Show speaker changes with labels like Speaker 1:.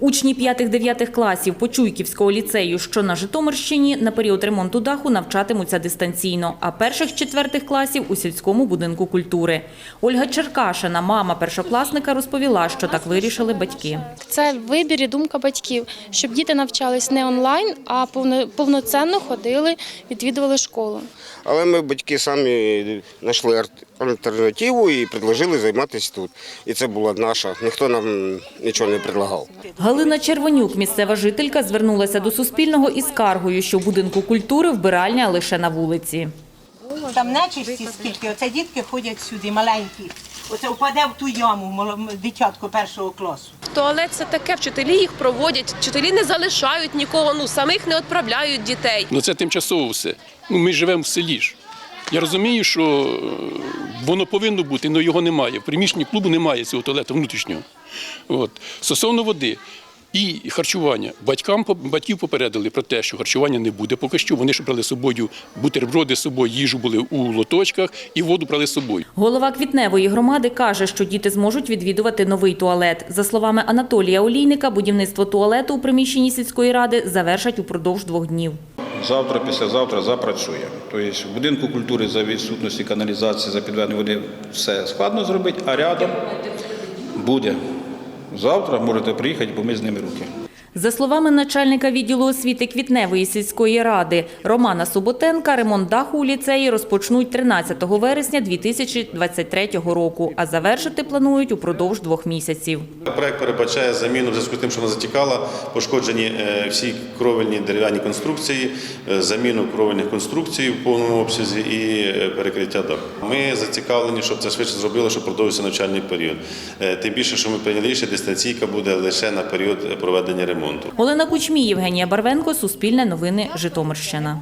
Speaker 1: Учні 5-9 класів Почуйківського ліцею, що на Житомирщині, на період ремонту даху навчатимуться дистанційно, а перших четвертих класів у сільському будинку культури. Ольга Черкашина, мама першокласника, розповіла, що так вирішили батьки.
Speaker 2: Це вибір і думка батьків, щоб діти навчались не онлайн, а повно- повноцінно ходили, відвідували школу.
Speaker 3: Але ми, батьки, самі знайшли альтернативу і предложили займатися тут. І це була наша. Ніхто нам нічого не предлагав.
Speaker 1: Галина Червонюк, місцева жителька, звернулася до Суспільного із скаргою, що в будинку культури вбиральня лише на вулиці.
Speaker 4: Там нечисті скільки, оце дітки ходять сюди, маленькі. Оце впаде в ту яму мало- дитятко першого класу.
Speaker 5: Туалет це таке, вчителі їх проводять, вчителі не залишають нікого, ну самих не відправляють дітей.
Speaker 6: Ну це тимчасово все. Ну, ми живемо в селі ж. Я розумію, що е, воно повинно бути, але його немає. В приміщенні клубу немає цього туалету внутрішнього. От. Стосовно води і харчування. Батькам батьків попередили про те, що харчування не буде. Поки що вони ж брали з собою бутерброди з собою, їжу були у лоточках і воду брали з собою.
Speaker 1: Голова Квітневої громади каже, що діти зможуть відвідувати новий туалет. За словами Анатолія Олійника, будівництво туалету у приміщенні сільської ради завершать упродовж двох днів.
Speaker 7: Завтра, післязавтра запрацює. Тобто в будинку культури за відсутності каналізації, за підведення води все складно зробити, а рядом буде. Завтра можете приїхати, бо ми з ними руки.
Speaker 1: За словами начальника відділу освіти Квітневої сільської ради Романа Суботенка, ремонт даху у ліцеї розпочнуть 13 вересня 2023 року, а завершити планують упродовж двох місяців.
Speaker 8: Проект передбачає заміну в зв'язку з тим, що вона затікала, пошкоджені е, всі кровельні дерев'яні конструкції, е, заміну кровельних конструкцій в повному обсязі і е, перекриття даху. Ми зацікавлені, щоб це швидше зробили, щоб продовжився навчальний період. Тим більше, що ми прийняли рішення, дистанційка буде лише на період проведення ремонту.
Speaker 1: Олена Кучмій, Євгенія Барвенко, Суспільне новини, Житомирщина.